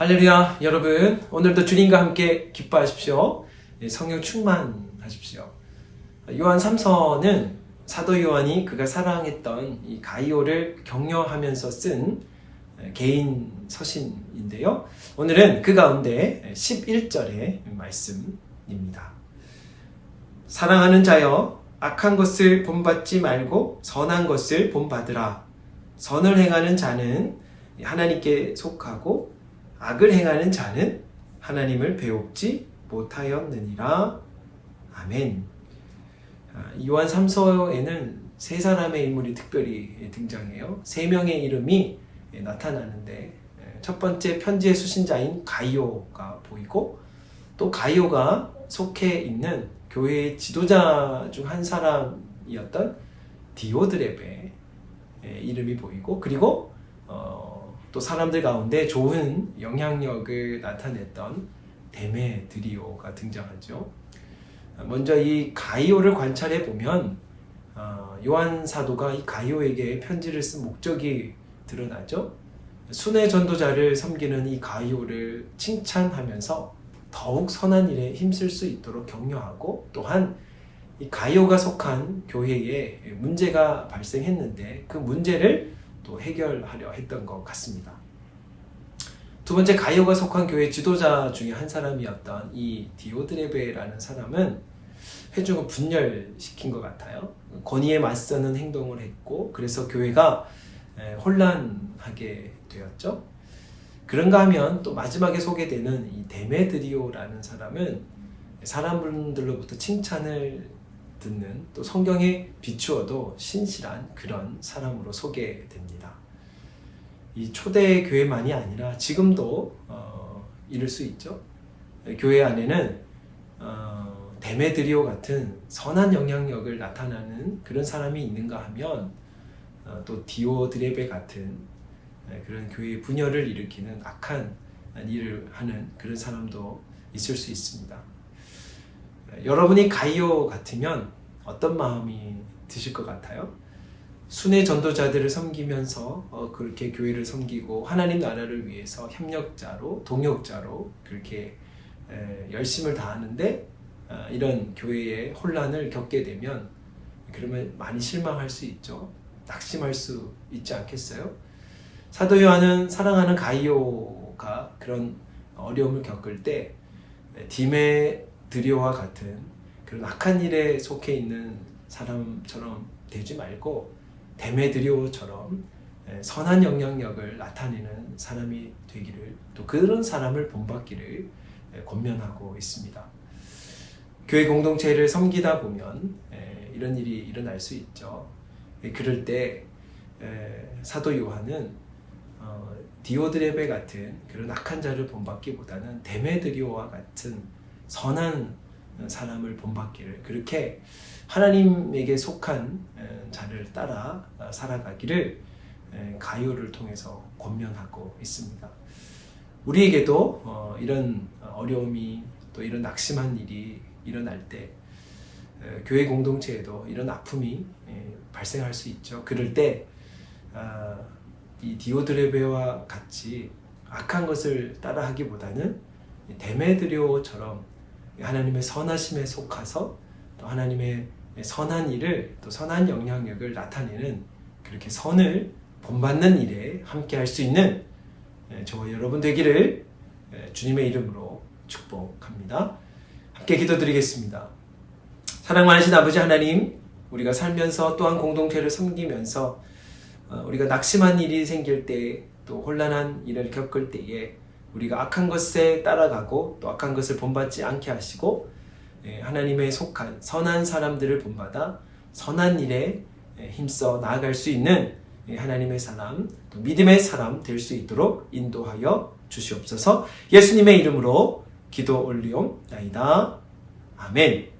할렐루야, 여러분. 오늘도 주님과 함께 기뻐하십시오. 예, 성령 충만하십시오. 요한 3서는 사도 요한이 그가 사랑했던 이 가이오를 격려하면서 쓴 예, 개인 서신인데요. 오늘은 그 가운데 11절의 말씀입니다. 사랑하는 자여, 악한 것을 본받지 말고 선한 것을 본받으라. 선을 행하는 자는 하나님께 속하고 악을 행하는 자는 하나님을 배웁지 못하였느니라. 아멘. 아, 요한 3서에는 세 사람의 인물이 특별히 등장해요. 세 명의 이름이 나타나는데 첫 번째 편지의 수신자인 가이오가 보이고 또 가이오가 속해 있는 교회의 지도자 중 한 사람이었던 디오드레베 이름이 보이고 그리고 어, 또 사람들 가운데 좋은 영향력을 나타냈던 데메드리오가 등장하죠. 먼저 이 가이오를 관찰해 보면 어, 요한 사도가 이 가이오에게 편지를 쓴 목적이 드러나죠. 순회 전도자를 섬기는 이 가이오를 칭찬하면서 더욱 선한 일에 힘쓸 수 있도록 격려하고 또한 이 가이오가 속한 교회에 문제가 발생했는데 그 문제를 또 해결하려 했던 것 같습니다. 두 번째 가이오가 속한 교회 지도자 중에 한 사람이었던 이 디오드레베라는 사람은 회중을 분열시킨 것 같아요. 권위에 맞서는 행동을 했고 그래서 교회가 혼란하게 되었죠. 그런가 하면 또 마지막에 소개되는 이 데메드리오라는 사람은 사람들로부터 칭찬을 듣는 또 성경에 비추어도 신실한 그런 사람으로 소개됩니다. 이 초대 교회만이 아니라 지금도 어, 이럴 수 있죠. 교회 안에는 어, 데메드리오 같은 선한 영향력을 나타나는 그런 사람이 있는가 하면 어, 또 디오드레베 같은 그런 교회의 분열을 일으키는 악한 일을 하는 그런 사람도 있을 수 있습니다. 여러분이 가이오 같으면 어떤 마음이 드실 것 같아요? 순회 전도자들을 섬기면서 어, 그렇게 교회를 섬기고 하나님 나라를 위해서 협력자로 동역자로 그렇게 에, 열심을 다하는데 어, 이런 교회의 혼란을 겪게 되면 그러면 많이 실망할 수 있죠. 낙심할 수 있지 않겠어요? 사도 요한은 사랑하는 가이오가 그런 어려움을 겪을 때 디메드리오와 같은 그런 악한 일에 속해 있는 사람처럼 되지 말고 데메드리오처럼 선한 영향력을 나타내는 사람이 되기를 또 그런 사람을 본받기를 권면하고 있습니다. 교회 공동체를 섬기다 보면 이런 일이 일어날 수 있죠. 그럴 때 사도 요한은 어, 디오드레베 같은 그런 악한 자를 본받기보다는 데메드리오와 같은 선한 사람을 본받기를 그렇게 하나님에게 속한 자를 따라 살아가기를 가요를 통해서 권면하고 있습니다. 우리에게도 어, 이런 어려움이 또 이런 낙심한 일이 일어날 때 교회 공동체에도 이런 아픔이 발생할 수 있죠. 그럴 때 아, 이 디오드레베와 같이 악한 것을 따라하기보다는 데메드리오처럼 하나님의 선하심에 속하서 또 하나님의 선한 일을 또 선한 영향력을 나타내는 그렇게 선을 본받는 일에 함께 할 수 있는 저와 여러분 되기를 주님의 이름으로 축복합니다. 함께 기도드리겠습니다. 사랑 많으신 아버지 하나님, 우리가 살면서 또한 공동체를 섬기면서 어, 우리가 낙심한 일이 생길 때, 또 혼란한 일을 겪을 때에 우리가 악한 것에 따라가고 또 악한 것을 본받지 않게 하시고 예, 하나님의 속한 선한 사람들을 본받아 선한 일에 예, 힘써 나아갈 수 있는 예, 하나님의 사람, 또 믿음의 사람 될 수 있도록 인도하여 주시옵소서 예수님의 이름으로 기도 올리옵나이다. 아멘.